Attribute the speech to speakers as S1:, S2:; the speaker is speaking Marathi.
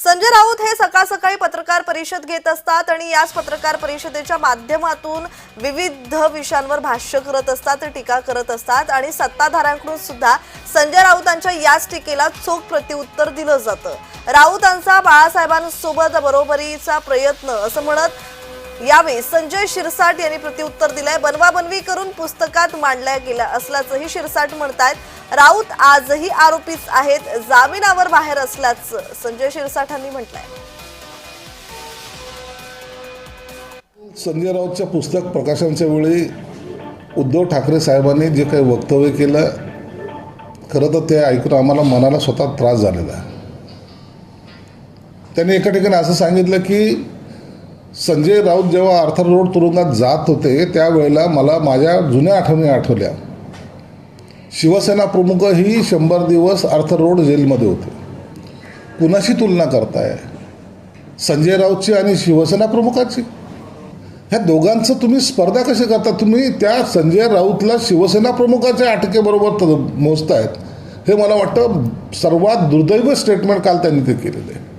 S1: संजय राऊत हे सकाळ सकाळी पत्रकार परिषद घेत असतात आणि याच पत्रकार परिषदेच्या माध्यमातून विविध विषयांवर भाष्य करत असतात टीका करत असतात आणि सत्ताधाऱ्यांकडून सुद्धा संजय राऊतांच्या याच टीकेला चोख प्रत्युत्तर दिलं जातं. राऊतांचा बाळासाहेबांसोबत बरोबरीचा प्रयत्न असं म्हणत यावेळी संजय शिरसाट यांनी प्रत्युत्तर दिलंय. बनवाबनवी करून पुस्तकात मांडल्या गेल्या असल्याचंही शिरसाट म्हणतायत. राऊत आजही आरोपीच आहेत. जामिनावर बाहेर असल्याचं संजय शिरसाटांनी म्हटलंय.
S2: संजय राऊतच्या पुस्तक प्रकाशनच्या वेळी उद्धव ठाकरे साहेबांनी जे काही वक्तव्य केलं खरं तर ते ऐकून आम्हाला मनाला स्वतः त्रास झालेला आहे. त्यांनी एका ठिकाणी असं सांगितलं की संजय राऊत जेव्हा आर्थर रोड तुरुंगात जात होते त्यावेळेला मला माझ्या जुन्या आठवणी आठवल्या. शिवसेना प्रमुखही शंभर दिवस आर्थर रोड जेलमध्ये होते. कुणाशी तुलना करताय? संजय राऊतची आणि शिवसेना प्रमुखाची? ह्या दोघांचं तुम्ही स्पर्धा कशी करता? तुम्ही त्या संजय राऊतला शिवसेना प्रमुखाच्या अटकेबरोबर मोजतायत. हे मला वाटतं सर्वात दुर्दैव स्टेटमेंट काल त्यांनी ते केलेलं आहे.